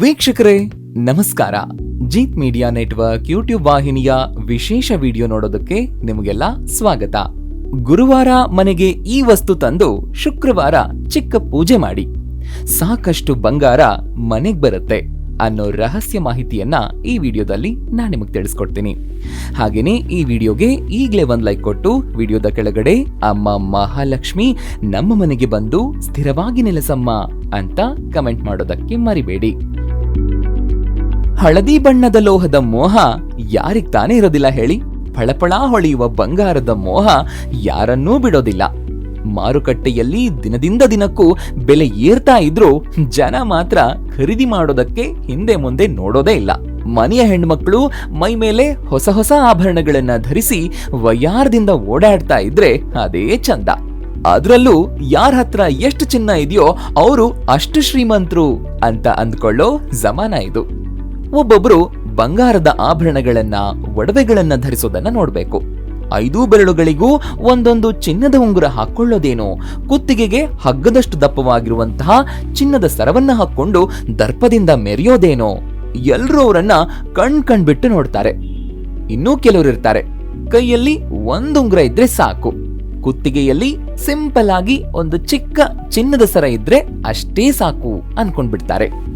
ವೀಕ್ಷಕರೇ, ನಮಸ್ಕಾರ. Jeet media network YouTube ವಾಹಿನಿಯ ವಿಶೇಷ ವಿಡಿಯೋ ನೋಡೋದಕ್ಕೆ ನಿಮಗೆಲ್ಲ ಸ್ವಾಗತ. ಗುರುವಾರ ಮನೆಗೆ ಈ ವಸ್ತು ತಂದು ಶುಕ್ರವಾರ ಚಿಕ್ಕ ಪೂಜೆ ಮಾಡಿ. ಸಾಕಷ್ಟು ಬಂಗಾರ ಮನೆಗ್ ಬರುತ್ತೆ ಅನ್ನೋ ರಹಸ್ಯ ಮಾಹಿತಿಯನ್ನ ಈ ವಿಡಿಯೋದಲ್ಲಿ ನಾನು ನಿಮಗೆ ತಿಳಿಸ್ಕೊಡ್ತೀನಿ. ಹಾಗೇನೆ ಈ ವಿಡಿಯೋಗೆ ಈಗಲೇ ಒಂದು ಲೈಕ್ ಕೊಟ್ಟು ವಿಡಿಯೋದ ಕೆಳಗಡೆ ಅಮ್ಮ ಮಹಾಲಕ್ಷ್ಮಿ ನಮ್ಮ ಮನೆಗೆ ಬಂದು ಸ್ಥಿರವಾಗಿ ನೆಲೆಸಮ್ಮ ಅಂತ ಕಮೆಂಟ್ ಮಾಡೋದಕ್ಕೆ ಮರಿಬೇಡಿ. ಹಳದಿ ಬಣ್ಣದ ಲೋಹದ ಮೋಹ ಯಾರಿಗ್ ತಾನೇ ಇರೋದಿಲ್ಲ ಹೇಳಿ? ಫಳಫಳ ಹೊಳೆಯುವ ಬಂಗಾರದ ಮೋಹ ಯಾರನ್ನೂ ಬಿಡೋದಿಲ್ಲ. ಮಾರುಕಟ್ಟೆಯಲ್ಲಿ ದಿನದಿಂದ ದಿನಕ್ಕೂ ಬೆಲೆ ಏರ್ತಾ ಇದ್ರೂ ಜನ ಮಾತ್ರ ಖರೀದಿ ಮಾಡೋದಕ್ಕೆ ಹಿಂದೆ ಮುಂದೆ ನೋಡೋದೇ ಇಲ್ಲ. ಮನೆಯ ಹೆಣ್ಮಕ್ಳು ಮೈ ಮೇಲೆ ಹೊಸ ಹೊಸ ಆಭರಣಗಳನ್ನ ಧರಿಸಿ ವಯ್ಯಾರದಿಂದ ಓಡಾಡ್ತಾ ಇದ್ರೆ ಅದೇ ಚಂದ. ಅದ್ರಲ್ಲೂ ಯಾರ ಹತ್ರ ಎಷ್ಟು ಚಿನ್ನ ಇದೆಯೋ ಅವರು ಅಷ್ಟು ಶ್ರೀಮಂತರು ಅಂತ ಅಂದ್ಕೊಳ್ಳೋ ಜಮಾನ ಇದು. ಒಬ್ಬೊಬ್ರು ಬಂಗಾರದ ಆಭರಣಗಳನ್ನ, ಒಡವೆಗಳನ್ನ ಧರಿಸೋದನ್ನ ನೋಡ್ಬೇಕು. ಐದೂ ಬೆರಳುಗಳಿಗೂ ಒಂದೊಂದು ಚಿನ್ನದ ಉಂಗುರ ಹಾಕೊಳ್ಳೋದೇನು ಕುತ್ತಿಗೆಗೆ ಹಗ್ಗದಷ್ಟು ದಪ್ಪವಾಗಿರುವಂತಹ ಚಿನ್ನದ ಸರವನ್ನ ಹಾಕೊಂಡು ದರ್ಪದಿಂದ ಮೆರೆಯೋದೇನೋ, ಎಲ್ರೂ ಅವರನ್ನ ಕಣ್ ಕಣ್ಬಿಟ್ಟು ನೋಡ್ತಾರೆ. ಇನ್ನೂ ಕೆಲವರು ಇರ್ತಾರೆ. ಕೈಯಲ್ಲಿ ಒಂದುಂಗುರ ಇದ್ರೆ ಸಾಕು. ಕುತ್ತಿಗೆಯಲ್ಲಿ ಸಿಂಪಲ್ ಆಗಿ ಒಂದು ಚಿಕ್ಕ ಚಿನ್ನದ ಸರ ಇದ್ರೆ ಅಷ್ಟೇ ಸಾಕು ಅನ್ಕೊಂಡ್ಬಿಡ್ತಾರೆ.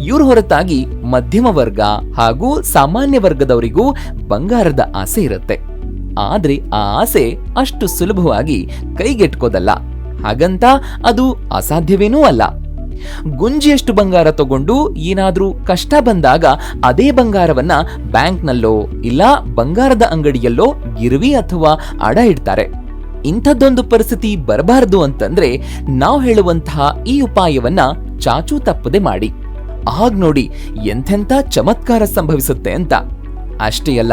ಇವ್ರ ಹೊರತಾಗಿ ಮಧ್ಯಮ ವರ್ಗ ಹಾಗೂ ಸಾಮಾನ್ಯ ವರ್ಗದವರಿಗೂ ಬಂಗಾರದ ಆಸೆ ಇರುತ್ತೆ. ಆದ್ರೆ ಆ ಆಸೆ ಅಷ್ಟು ಸುಲಭವಾಗಿ ಕೈಗೆಟ್ಕೋದಲ್ಲ. ಹಾಗಂತ ಅದು ಅಸಾಧ್ಯವೇನೂ ಅಲ್ಲ. ಗುಂಜಿಯಷ್ಟು ಬಂಗಾರ ತಗೊಂಡು ಏನಾದ್ರೂ ಕಷ್ಟ ಬಂದಾಗ ಅದೇ ಬಂಗಾರವನ್ನ ಬ್ಯಾಂಕ್ನಲ್ಲೋ ಇಲ್ಲ ಬಂಗಾರದ ಅಂಗಡಿಯಲ್ಲೋ ಗಿರ್ವಿ ಅಥವಾ ಅಡ ಇಡ್ತಾರೆ. ಇಂಥದ್ದೊಂದು ಪರಿಸ್ಥಿತಿ ಬರಬಾರದು ಅಂತಂದ್ರೆ ನಾವು ಹೇಳುವಂತಹ ಈ ಉಪಾಯವನ್ನ ಚಾಚೂ ತಪ್ಪದೆ ಮಾಡಿ. ಆಗ ನೋಡಿ ಎಂಥೆಂಥ ಚಮತ್ಕಾರ ಸಂಭವಿಸುತ್ತೆ ಅಂತ. ಅಷ್ಟೇ ಅಲ್ಲ,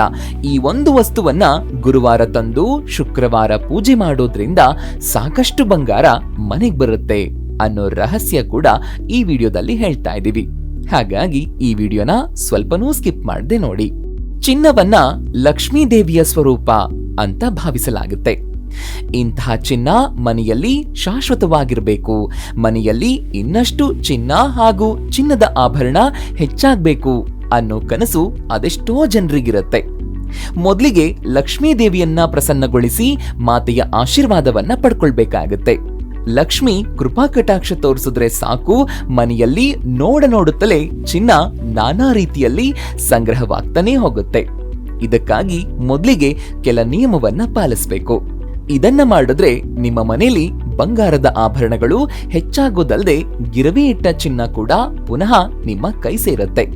ಈ ಒಂದು ವಸ್ತುವನ್ನ ಗುರುವಾರ ತಂದು ಶುಕ್ರವಾರ ಪೂಜೆ ಮಾಡೋದ್ರಿಂದ ಸಾಕಷ್ಟು ಬಂಗಾರ ಮನೆಗ್ ಬರುತ್ತೆ ಅನ್ನೋ ರಹಸ್ಯ ಕೂಡ ಈ ವಿಡಿಯೋದಲ್ಲಿ ಹೇಳ್ತಾ ಇದ್ದೀವಿ. ಹಾಗಾಗಿ ಈ ವಿಡಿಯೋನ ಸ್ವಲ್ಪನೂ ಸ್ಕಿಪ್ ಮಾಡದೆ ನೋಡಿ. ಚಿನ್ನವನ್ನ ಲಕ್ಷ್ಮೀ ದೇವಿಯ ಸ್ವರೂಪ ಅಂತ ಭಾವಿಸಲಾಗುತ್ತೆ. ಇಂತಹ ಚಿನ್ನ ಮನೆಯಲ್ಲಿ ಶಾಶ್ವತವಾಗಿರಬೇಕು. ಮನೆಯಲ್ಲಿ ಇನ್ನಷ್ಟು ಚಿನ್ನ ಹಾಗೂ ಚಿನ್ನದ ಆಭರಣ ಹೆಚ್ಚಾಗಬೇಕು ಅನ್ನೋ ಕನಸು ಅದೆಷ್ಟೋ ಜನರಿಗಿರುತ್ತೆ. ಮೊದಲಿಗೆ ಲಕ್ಷ್ಮೀ ದೇವಿಯನ್ನ ಪ್ರಸನ್ನಗೊಳಿಸಿ ಮಾತೆಯ ಆಶೀರ್ವಾದವನ್ನ ಪಡ್ಕೊಳ್ಬೇಕಾಗತ್ತೆ. ಲಕ್ಷ್ಮಿ ಕೃಪಾ ಕಟಾಕ್ಷ ತೋರಿಸಿದ್ರೆ ಸಾಕು, ಮನೆಯಲ್ಲಿ ನೋಡ ನೋಡುತ್ತಲೇ ಚಿನ್ನ ನಾನಾ ರೀತಿಯಲ್ಲಿ ಸಂಗ್ರಹವಾಗ್ತಾನೇ ಹೋಗುತ್ತೆ. ಇದಕ್ಕಾಗಿ ಮೊದಲಿಗೆ ಕೆಲ ನಿಯಮವನ್ನ ಪಾಲಿಸಬೇಕು. ಇದನ್ನ ಮಾಡಿದ್ರೆ ನಿಮ್ಮ ಮನೆಯಲ್ಲಿ ಬಂಗಾರದ ಆಭರಣಗಳು ಹೆಚ್ಚಾಗೋದಲ್ಲದೆ ಗಿರವಿ ಇಟ್ಟ ಚಿನ್ನ ಕೂಡ ಪುನಃ ನಿಮ್ಮ ಕೈ ಸೇರುತ್ತೆ.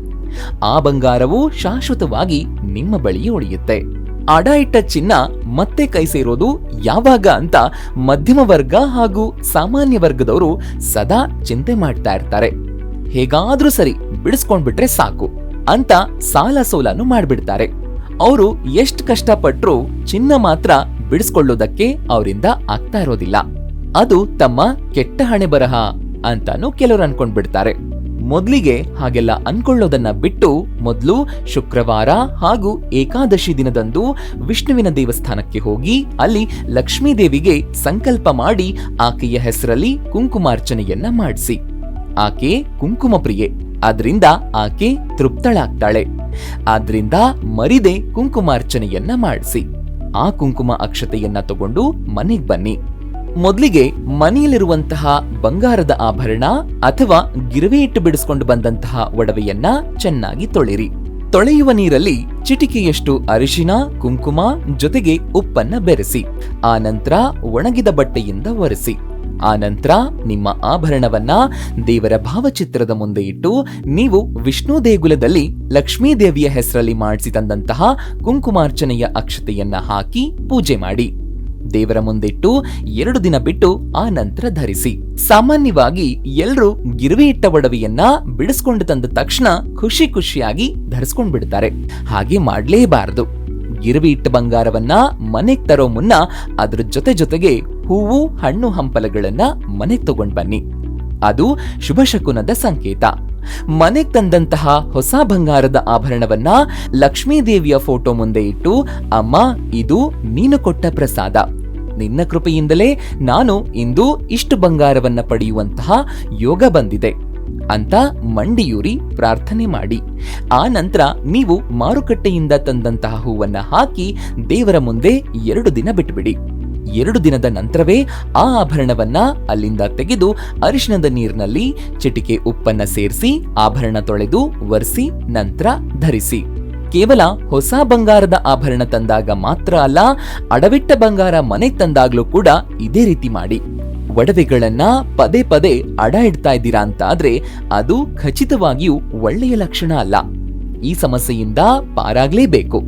ಆ ಬಂಗಾರವು ಶಾಶ್ವತವಾಗಿ ನಿಮ್ಮ ಬಳಿ ಉಳಿಯುತ್ತೆ. ಅಡ ಇಟ್ಟ ಚಿನ್ನ ಮತ್ತೆ ಕೈ ಸೇರೋದು ಯಾವಾಗ ಅಂತ ಮಧ್ಯಮ ವರ್ಗ ಹಾಗೂ ಸಾಮಾನ್ಯ ವರ್ಗದವರು ಸದಾ ಚಿಂತೆ ಮಾಡ್ತಾ ಇರ್ತಾರೆ. ಹೇಗಾದ್ರೂ ಸರಿ ಬಿಡಿಸ್ಕೊಂಡ್ಬಿಟ್ರೆ ಸಾಕು ಅಂತ ಸಾಲ ಸೋಲನ್ನು ಮಾಡ್ಬಿಡ್ತಾರೆ. ಅವರು ಎಷ್ಟು ಕಷ್ಟಪಟ್ರು ಚಿನ್ನ ಮಾತ್ರ ಬಿಡಿಸ್ಕೊಳ್ಳೋದಕ್ಕೆ ಅವರಿಂದ ಆಗ್ತಾ ಇರೋದಿಲ್ಲ. ಅದು ತಮ್ಮ ಕೆಟ್ಟ ಹಣೆ ಬರಹ ಅಂತಾನು ಕೆಲವರು ಅನ್ಕೊಂಡ್ಬಿಡ್ತಾರೆ. ಮೊದ್ಲಿಗೆ ಹಾಗೆಲ್ಲ ಅನ್ಕೊಳ್ಳೋದನ್ನ ಬಿಟ್ಟು ಮೊದಲು ಶುಕ್ರವಾರ ಹಾಗೂ ಏಕಾದಶಿ ದಿನದಂದು ವಿಷ್ಣುವಿನ ದೇವಸ್ಥಾನಕ್ಕೆ ಹೋಗಿ ಅಲ್ಲಿ ಲಕ್ಷ್ಮೀ ದೇವಿಗೆ ಸಂಕಲ್ಪ ಮಾಡಿ ಆಕೆಯ ಹೆಸರಲ್ಲಿ ಕುಂಕುಮಾರ್ಚನೆಯನ್ನ ಮಾಡಿಸಿ. ಆಕೆ ಕುಂಕುಮ ಪ್ರಿಯೆ. ಆದ್ರಿಂದ ಆಕೆ ತೃಪ್ತಳಾಗ್ತಾಳೆ. ಆದ್ರಿಂದ ಮರಿದೆ ಕುಂಕುಮಾರ್ಚನೆಯನ್ನ ಮಾಡಿಸಿ. ಆ ಕುಂಕುಮ ಅಕ್ಷತೆಯನ್ನ ತಗೊಂಡು ಮನೆಗ್ ಬನ್ನಿ. ಮೊದಲಿಗೆ ಮನೆಯಲ್ಲಿರುವಂತಹ ಬಂಗಾರದ ಆಭರಣ ಅಥವಾ ಗಿರವೆ ಇಟ್ಟು ಬಿಡಿಸ್ಕೊಂಡು ಬಂದಂತಹ ಒಡವೆಯನ್ನ ಚೆನ್ನಾಗಿ ತೊಳೆರಿ ತೊಳೆಯುವ ನೀರಲ್ಲಿ ಚಿಟಿಕೆಯಷ್ಟು ಅರಿಶಿನ, ಕುಂಕುಮ ಜೊತೆಗೆ ಉಪ್ಪನ್ನ ಬೆರೆಸಿ. ಆ ನಂತರ ಒಣಗಿದ ಬಟ್ಟೆಯಿಂದ ಒರೆಸಿ. ಆ ನಂತರ ನಿಮ್ಮ ಆಭರಣವನ್ನ ದೇವರ ಭಾವಚಿತ್ರದ ಮುಂದೆ ಇಟ್ಟು ನೀವು ವಿಷ್ಣು ದೇಗುಲದಲ್ಲಿ ಲಕ್ಷ್ಮೀ ದೇವಿಯ ಹೆಸರಲ್ಲಿ ಮಾಡಿಸಿ ತಂದಂತಹ ಕುಂಕುಮಾರ್ಚನೆಯ ಅಕ್ಷತೆಯನ್ನ ಹಾಕಿ ಪೂಜೆ ಮಾಡಿ. ದೇವರ ಮುಂದಿಟ್ಟು ಎರಡು ದಿನ ಬಿಟ್ಟು ಆ ನಂತರ ಧರಿಸಿ. ಸಾಮಾನ್ಯವಾಗಿ ಎಲ್ಲರೂ ಗಿರುವೆ ಇಟ್ಟ ಒಡವೆಯನ್ನ ಬಿಡಿಸ್ಕೊಂಡು ತಂದ ತಕ್ಷಣ ಖುಷಿ ಖುಷಿಯಾಗಿ ಧರಿಸ್ಕೊಂಡ್ ಬಿಡ್ತಾರೆ. ಹಾಗೆ ಮಾಡಲೇಬಾರದು. ಗಿರುವಿ ಇಟ್ಟ ಬಂಗಾರವನ್ನ ಮನೆಗೆ ತರೋ ಮುನ್ನ ಅದ್ರ ಜೊತೆ ಜೊತೆಗೆ ಹೂವು, ಹಣ್ಣು ಹಂಪಲಗಳನ್ನ ಮನೆ ತಗೊಂಡ್ ಬನ್ನಿ. ಅದು ಶುಭಶಕುನದ ಸಂಕೇತ. ಮನೆಗೆ ತಂದಂತಹ ಹೊಸ ಬಂಗಾರದ ಆಭರಣವನ್ನ ಲಕ್ಷ್ಮೀ ದೇವಿಯ ಫೋಟೋ ಮುಂದೆ ಇಟ್ಟು, ಅಮ್ಮ, ಇದು ನೀನು ಕೊಟ್ಟ ಪ್ರಸಾದ. ನಿನ್ನ ಕೃಪೆಯಿಂದಲೇ ನಾನು ಇಂದು ಇಷ್ಟು ಬಂಗಾರವನ್ನ ಪಡೆಯುವಂತಹ ಯೋಗ ಬಂದಿದೆ ಅಂತ ಮಂಡಿಯೂರಿ ಪ್ರಾರ್ಥನೆ ಮಾಡಿ. ಆ ನಂತರ ನೀವು ಮಾರುಕಟ್ಟೆಯಿಂದ ತಂದಂತಹ ಹೂವನ್ನ ಹಾಕಿ ದೇವರ ಮುಂದೆ ಎರಡು ದಿನ ಬಿಟ್ಬಿಡಿ. ಎರಡು ದಿನದ ನಂತರವೇ ಆ ಆಭರಣವನ್ನ ಅಲ್ಲಿಂದ ತೆಗೆದು ಅರಿಶಿಣದ ನೀರಿನಲ್ಲಿ ಚಿಟಿಕೆ ಉಪ್ಪನ್ನ ಸೇರಿಸಿ ಆಭರಣ ತೊಳೆದು ಒರೆಸಿ ನಂತರ ಧರಿಸಿ. ಕೇವಲ ಹೊಸ ಬಂಗಾರದ ಆಭರಣ ತಂದಾಗ ಮಾತ್ರ ಅಲ್ಲ, ಅಡವಿಟ್ಟ ಬಂಗಾರ ಮನೆ ತಂದಾಗ್ಲೂ ಕೂಡ ಇದೇ ರೀತಿ ಮಾಡಿ. ಒಡವೆಗಳನ್ನ ಪದೇ ಪದೇ ಅಡ ಇಡ್ತಾ ಇದ್ದೀರಾ ಅಂತ ಆದ್ರೆ ಅದು ಖಚಿತವಾಗಿಯೂ ಒಳ್ಳೆಯ ಲಕ್ಷಣ ಅಲ್ಲ. ಈ ಸಮಸ್ಯೆಯಿಂದ ಪಾರಾಗ್ಲೇಬೇಕು.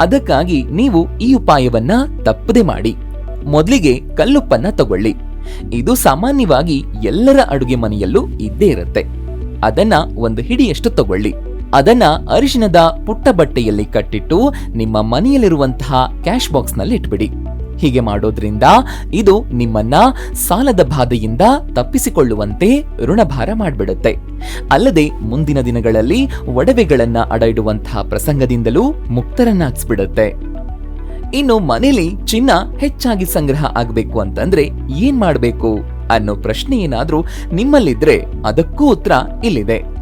ಅದಕ್ಕಾಗಿ ನೀವು ಈ ಉಪಾಯವನ್ನ ತಪ್ಪದೆ ಮಾಡಿ. ಮೊದಲಿಗೆ ಕಲ್ಲುಪ್ಪನ್ನ ತಗೊಳ್ಳಿ. ಇದು ಸಾಮಾನ್ಯವಾಗಿ ಎಲ್ಲರ ಅಡುಗೆ ಮನೆಯಲ್ಲೂ ಇದ್ದೇ ಇರುತ್ತೆ. ಅದನ್ನ ಒಂದು ಹಿಡಿಯಷ್ಟು ತಗೊಳ್ಳಿ. ಅದನ್ನ ಅರಿಶಿನದ ಪುಟ್ಟ ಬಟ್ಟೆಯಲ್ಲಿ ಕಟ್ಟಿಟ್ಟು ನಿಮ್ಮ ಮನೆಯಲ್ಲಿರುವಂತಹ ಕ್ಯಾಶ್ ಬಾಕ್ಸ್ನಲ್ಲಿ ಇಟ್ಬಿಡಿ. ಹೀಗೆ ಮಾಡೋದ್ರಿಂದ ಇದು ನಿಮ್ಮನ್ನ ಸಾಲದ ಬಾಧೆಯಿಂದ ತಪ್ಪಿಸಿಕೊಳ್ಳುವಂತೆ ಋಣಭಾರ ಮಾಡ್ಬಿಡುತ್ತೆ. ಅಲ್ಲದೆ ಮುಂದಿನ ದಿನಗಳಲ್ಲಿ ಒಡವೆಗಳನ್ನ ಅಡ ಇಡುವಂತಹ ಪ್ರಸಂಗದಿಂದಲೂ ಮುಕ್ತರನ್ನಾಗಿಸ್ಬಿಡುತ್ತೆ. ಇನ್ನು ಮನೇಲಿ ಚಿನ್ನ ಹೆಚ್ಚಾಗಿ ಸಂಗ್ರಹ ಆಗ್ಬೇಕು ಅಂತಂದ್ರೆ ಏನ್ ಮಾಡಬೇಕು ಅನ್ನೋ ಪ್ರಶ್ನೆ ಏನಾದ್ರೂ ನಿಮ್ಮಲ್ಲಿದ್ರೆ ಅದಕ್ಕೂ ಉತ್ತರ ಇಲ್ಲಿದೆ.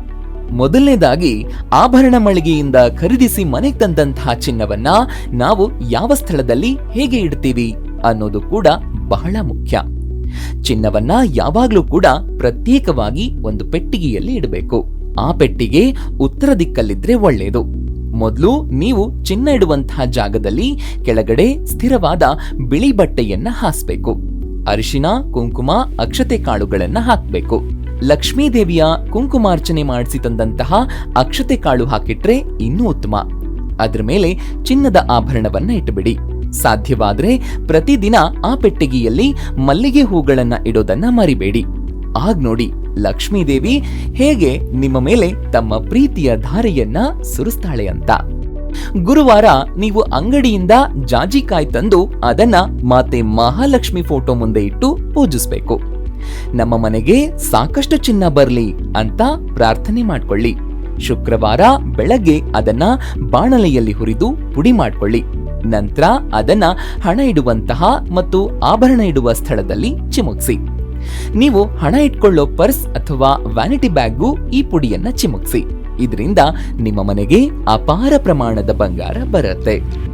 ಮೊದಲನೇದಾಗಿ, ಆಭರಣ ಮಳಿಗೆಯಿಂದ ಖರೀದಿಸಿ ಮನೆಗೆ ತಂದಂತಹ ಚಿನ್ನವನ್ನ ನಾವು ಯಾವ ಸ್ಥಳದಲ್ಲಿ ಹೇಗೆ ಇಡ್ತೀವಿ ಅನ್ನೋದು ಕೂಡ ಬಹಳ ಮುಖ್ಯ. ಚಿನ್ನವನ್ನ ಯಾವಾಗ್ಲೂ ಕೂಡ ಪ್ರತ್ಯೇಕವಾಗಿ ಒಂದು ಪೆಟ್ಟಿಗೆಯಲ್ಲಿ ಇಡಬೇಕು. ಆ ಪೆಟ್ಟಿಗೆ ಉತ್ತರ ದಿಕ್ಕಲ್ಲಿದ್ರೆ ಒಳ್ಳೆಯದು ಮೊದಲು ನೀವು ಚಿನ್ನ ಇಡುವಂತಹ ಜಾಗದಲ್ಲಿ ಕೆಳಗಡೆ ಸ್ಥಿರವಾದ ಬಿಳಿ ಬಟ್ಟೆಯನ್ನ ಹಾಸ್ಬೇಕು. ಅರಿಶಿನ, ಕುಂಕುಮ, ಅಕ್ಷತೆ ಕಾಳುಗಳನ್ನ ಹಾಕ್ಬೇಕು. ಲಕ್ಷ್ಮೀ ದೇವಿಯ ಕುಂಕುಮಾರ್ಚನೆ ಮಾಡಿಸಿ ತಂದಂತಹ ಅಕ್ಷತೆ ಕಾಳು ಹಾಕಿಟ್ರೆ ಇನ್ನೂ ಉತ್ತಮ. ಅದ್ರ ಮೇಲೆ ಚಿನ್ನದ ಆಭರಣವನ್ನ ಇಟ್ಟುಬಿಡಿ. ಸಾಧ್ಯವಾದ್ರೆ ಪ್ರತಿದಿನ ಆ ಪೆಟ್ಟಿಗೆಯಲ್ಲಿ ಮಲ್ಲಿಗೆ ಹೂಗಳನ್ನ ಇಡೋದನ್ನ ಮರಿಬೇಡಿ. ಆಗ್ ನೋಡಿ. ಲಕ್ಷ್ಮೀ ದೇವಿ ಹೇಗೆ ನಿಮ್ಮ ಮೇಲೆ ತಮ್ಮ ಪ್ರೀತಿಯ ಧಾರೆಯನ್ನ ಸುರಿಸ್ತಾಳೆ ಅಂತ. ಗುರುವಾರ ನೀವು ಅಂಗಡಿಯಿಂದ ಜಾಜಿಕಾಯಿ ತಂದು ಅದನ್ನ ಮಾತೆ ಮಹಾಲಕ್ಷ್ಮಿ ಫೋಟೋ ಮುಂದೆ ಇಟ್ಟು ಪೂಜಿಸ್ಬೇಕು. ನಮ್ಮ ಮನೆಗೆ ಸಾಕಷ್ಟು ಚಿನ್ನ ಬರಲಿ ಅಂತ ಪ್ರಾರ್ಥನೆ ಮಾಡ್ಕೊಳ್ಳಿ. ಶುಕ್ರವಾರ ಬೆಳಗ್ಗೆ ಅದನ್ನ ಬಾಣಲೆಯಲ್ಲಿ ಹುರಿದು ಪುಡಿ ಮಾಡ್ಕೊಳ್ಳಿ. ನಂತರ ಅದನ್ನ ಹಣ ಇಡುವಂತಹ ಮತ್ತು ಆಭರಣ ಇಡುವ ಸ್ಥಳದಲ್ಲಿ ಚಿಮುಕ್ಸಿ. ನೀವು ಹಣ ಇಟ್ಕೊಳ್ಳೋ ಪರ್ಸ್ ಅಥವಾ ವ್ಯಾನಿಟಿ ಬ್ಯಾಗ್ಗೂ ಈ ಪುಡಿಯನ್ನ ಚಿಮುಕ್ಸಿ. ಇದರಿಂದ ನಿಮ್ಮ ಮನೆಗೆ ಅಪಾರ ಪ್ರಮಾಣದ ಬಂಗಾರ ಬರುತ್ತೆ.